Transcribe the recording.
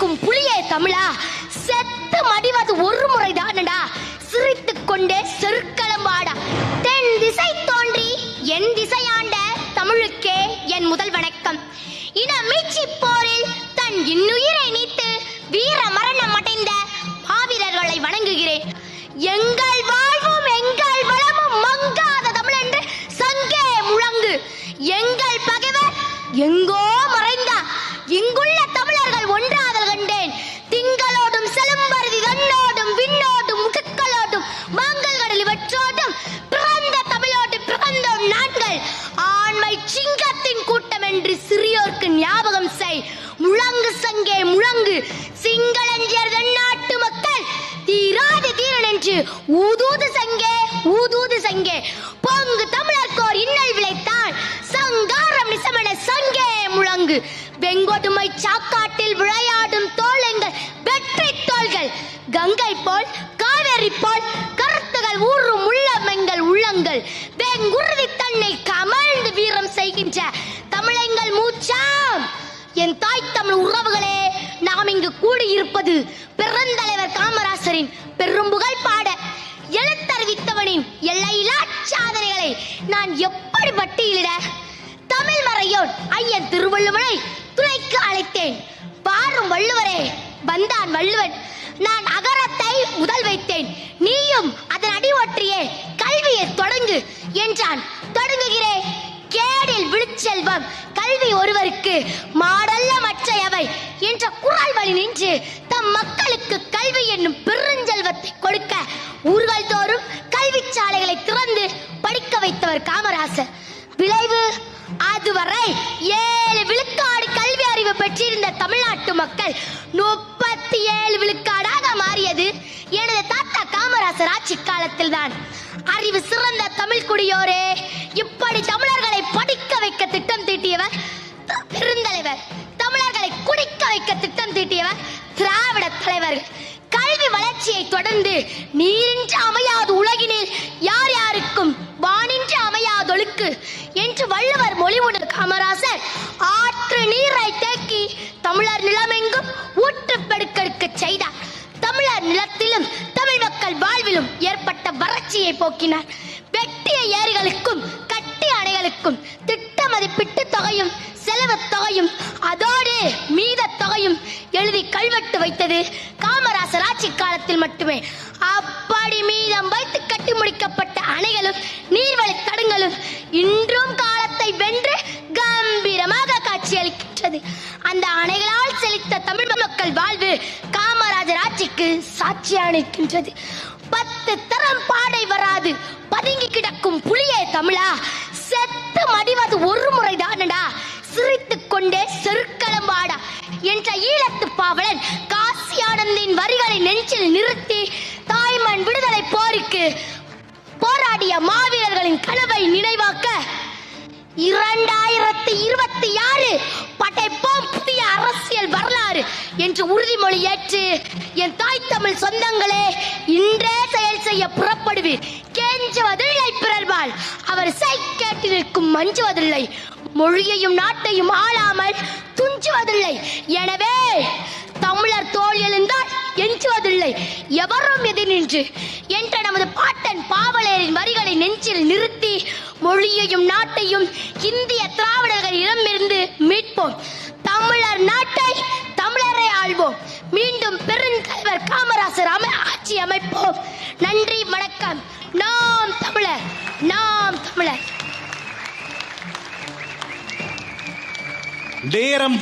சிரிக்கும் புலியே தமிழா. செத்து மடிவது ஒரு முறைதான்டா சிரித்துக் கொண்டே செருக்களம் வாடா தென் திசை தோன்றி என் திசையாண்ட தமிழுக்கே என் முதல் வணக்கம். இன மீட்சி போரில் தன் இன்னுயிரை நீத்து வீர மரணம் அடைந்த மாவீரர்களை வணங்குகிறேன். எங்கள் வாழ்வும் எங்கள் வளமும் மங்காத தமிழ் என்று சங்கே முழங்கு. எங்கள் பகைவர் எங்கோ ஊதூது சங்கே ஊதூது சங்கே. பொங்கு தமிழர்க்கோர் இன்னல் விளைத்தான். சங்காரம் நிசமன சங்கே முழங்கு. வெங்கொடுமை சாக்காட்டில் விளையாடும் தோளங்கள் வெற்றி தோள்கள். கங்கை போல் காவேரி போல் கருத்துகள் ஊறும் உள்ளமெங்கள் உள்ளங்கள். வெங்குருதி தன்னை கமழ்ந்து வீரம் செய்கின்ற தமிழெங்கள் மூச்சா என் தாய் தமிழ் உறவுகளே நாம் இங்கு கூடியிருப்பது பெருந்தலைவர் காமராசரின் பெரும்புகழ் பாட எழுத்தறிவித்தவனின் எல்லையிலா சாதனைகளை நான் எப்படி பட்டியலிட? தமிழ் மறையோன் ஐயன் திருவள்ளுவனை துணைக்கு அழைத்தேன். பாரும் வள்ளுவரே வந்தான் வள்ளுவன். நான் அகரத்தை முதல் வைத்தேன். நீயும் அதன் அடி ஒற்றியே கல்வியை தொடங்கு என்றான். தொடங்குகிறேன் கேடில் விழுச்செல்வம் ஒருவருக்கு மாடல்ல மற்றையவை என்ற குரல் வழி நின்று தம் மக்களுக்கு கல்வி என்னும் பெருஞ்செல்வத்தை கொடுக்க ஊர்கள் தோறும் கல்வி சாலைகளை திறந்து படிக்க வைத்தவர் காமராசர். விளைவு அதுவரை ஏழு விழுக்காடு கல்வி அறிவு பெற்றிருந்த தமிழ்நாட்டு மக்கள் முப்பத்தி ஏழு விழுக்காடாக மாறியது. எனது தாத்தா காமராசர் ஆட்சி காலத்தில் தான் அறிவு சிறந்த தமிழ் குடியோரே இப்படி தமிழ் வைக்க திட்டம் தீட்டியவர் பெருந்தலைவர். தமிழர்களை குடிக்க வைக்க திட்டம் தீட்டியவர் திராவிட தலைவர்கள். கல்வி வளர்ச்சியை தொடர்ந்து நீரின்றி அமையாது உலகினில் யார் யாருக்கும் வானின்றி அமையாதொழுக்கு என்று வள்ளுவர் மொழிமுடர் காமராசர் ஆற்று நீரை தேக்கி தமிழர் நிலமெங்கும் ஊற்று பெருக்கெடுக்க செய்தார். தமிழர் நிலத்திலும் தமிழ் மக்கள் வாழ்விலும் ஏற்பட்ட வறட்சியை போக்கினார். வெட்டிய ஏரிகளுக்கும் கட்டிய திட்ட மதிப்பிட்டு தொகையும் செலவு தொகையும் அதோடு மீத தொகையும் எழுதி கல்வெட்டு வைத்தது காமராசர் ஆட்சி காலத்தில் மட்டுமே. அப்படி மீதம் வைத்து கட்டி முடிக்கப்பட்ட அணைகளும் நீர்வழி தடங்களும் இன்றும் காலத்தை வென்று கம்பீரமாக காட்சியளிக்கின்றது. அந்த அணைகளால் செழித்த தமிழ் மக்கள் வாழ்வு காமராஜர் ஆட்சிக்கு சாட்சியாக நிற்கின்றது பத்து தரம் பாடை வராது பதுங்கி கிடக்கும் புலியே தமிழா செத்து மடிவது ஒரு முறைதானடா சிரித்துக் கொண்டே செருக்களம்பாடா என்ற ஈழத்து பாவலன் காசி ஆனந்தின் வரிகளை நெஞ்சில் நிறுத்தி தாய்மண் விடுதலை போருக்கு போராடிய மாவீரர்களின் கனவை நினைவாக்க இரண்டாயிரத்தி இருபத்தி ஆறு படைப்போம் புதிய அரசியல் வரலாறு என்று உறுதிமொழி ஏற்று என் தாய் தமிழ் சொந்தங்களே இன்றே செயல் செய்ய புறப்படுவீர் அவர் சை கேட்டு நிற்கும் மஞ்சுவதில்லை மொழியையும் நாட்டையும் ஆளாமல் துஞ்சுவதில்லை. எனவே தமிழர் தோல் எழுந்தால் எஞ்சுவதில்லை. எவரும் எதிர் நின்று என்ற நமது பாட்டன் பாவலரின் வரிகளை நெஞ்சில் நிறுத்தி மொழியையும் நாட்டையும் இந்திய திராவிடர்களிடமிருந்து மீட்போம். தமிழர் நாட்டை தமிழரை ஆள்வோம். மீண்டும் பெருந்தலைவர் காமராசர் அமை ஆட்சி அமைப்போம். நன்றி நேரம்